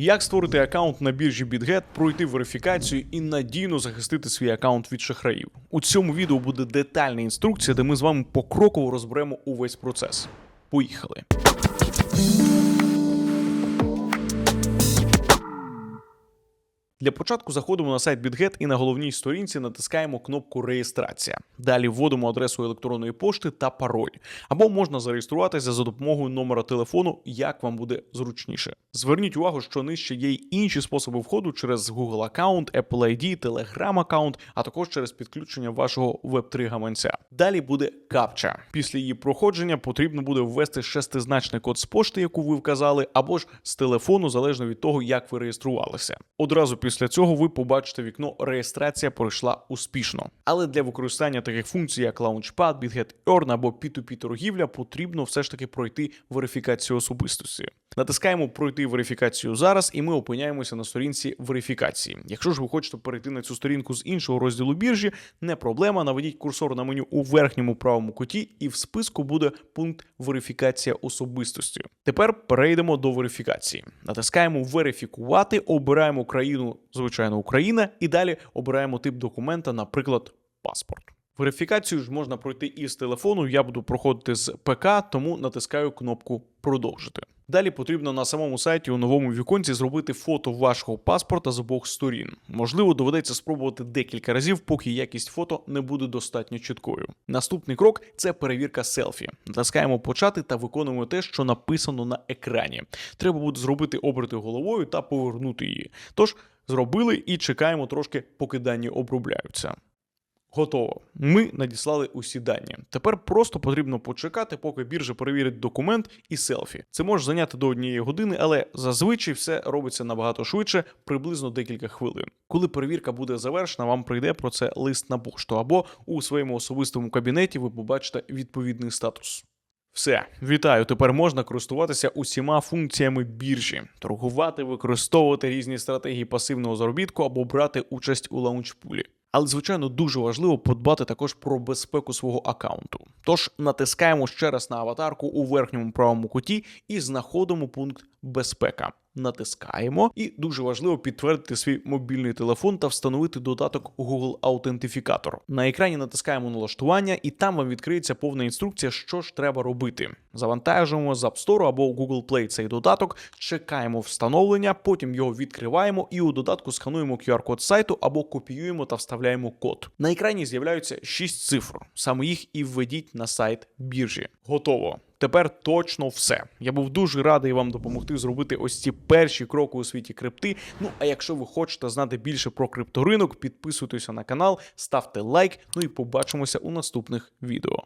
Як створити аккаунт на біржі BitGet, пройти верифікацію і надійно захистити свій аккаунт від шахраїв. У цьому відео буде детальна інструкція, де ми з вами покроково розберемо увесь процес. Поїхали. Для початку заходимо на сайт BitGet і на головній сторінці натискаємо кнопку Реєстрація. Далі вводимо адресу електронної пошти та пароль. Або можна зареєструватися за допомогою номера телефону, як вам буде зручніше. Зверніть увагу, що нижче є й інші способи входу через Google аккаунт, Apple ID, Telegram аккаунт, а також через підключення вашого Web3 гаманця. Далі буде капча. Після її проходження потрібно буде ввести шестизначний код з пошти, яку ви вказали, або ж з телефону, залежно від того, як ви реєструвалися. Одразу після цього ви побачите вікно Реєстрація пройшла успішно. Але для використання таких функцій, як Launchpad, BitGet Earn або P2P торгівля, потрібно все ж таки пройти верифікацію особистості. Натискаємо пройти верифікацію зараз, і ми опиняємося на сторінці верифікації. Якщо ж ви хочете перейти на цю сторінку з іншого розділу біржі, не проблема. Наведіть курсор на меню у верхньому правому куті, і в списку буде пункт верифікація особистості. Тепер перейдемо до верифікації. Натискаємо верифікувати, обираємо країну, звичайно, Україна, і далі обираємо тип документа, наприклад, паспорт. Верифікацію ж можна пройти і з телефону. Я буду проходити з ПК, тому натискаю кнопку продовжити. Далі потрібно на самому сайті у новому віконці зробити фото вашого паспорта з обох сторін. Можливо, доведеться спробувати декілька разів, поки якість фото не буде достатньо чіткою. Наступний крок це перевірка селфі. Натискаємо почати та виконуємо те, що написано на екрані. Треба буде зробити оберти головою та повернути її. Тож зробили і чекаємо трошки, поки дані обробляються. Готово. Ми надіслали усі дані. Тепер просто потрібно почекати, поки біржа перевірить документ і селфі. Це може зайняти до однієї години, але зазвичай все робиться набагато швидше, приблизно декілька хвилин. Коли перевірка буде завершена, вам прийде про це лист на пошту або у своєму особистому кабінеті ви побачите відповідний статус. Все, вітаю. Тепер можна користуватися усіма функціями біржі, торгувати, використовувати різні стратегії пасивного заробітку або брати участь у лаунчпулі. Але, звичайно, дуже важливо подбати також про безпеку свого аккаунту. Тож натискаємо ще раз на аватарку у верхньому правому куті і знаходимо пункт безпека. Натискаємо, і дуже важливо підтвердити свій мобільний телефон та встановити додаток Google Аутентифікатор. На екрані натискаємо налаштування, і там вам відкриється повна інструкція, що ж треба робити. Завантажуємо з App Store або Google Play цей додаток, чекаємо встановлення, потім його відкриваємо і у додатку скануємо QR-код сайту або копіюємо та вставляємо код. На екрані з'являються 6 цифр. Саме їх і введіть на сайт біржі. Готово. Тепер точно все. Я був дуже радий вам допомогти зробити ось ці перші кроки у світі крипти. Ну а якщо ви хочете знати більше про крипторинок, підписуйтеся на канал, ставте лайк. Ну і побачимося у наступних відео.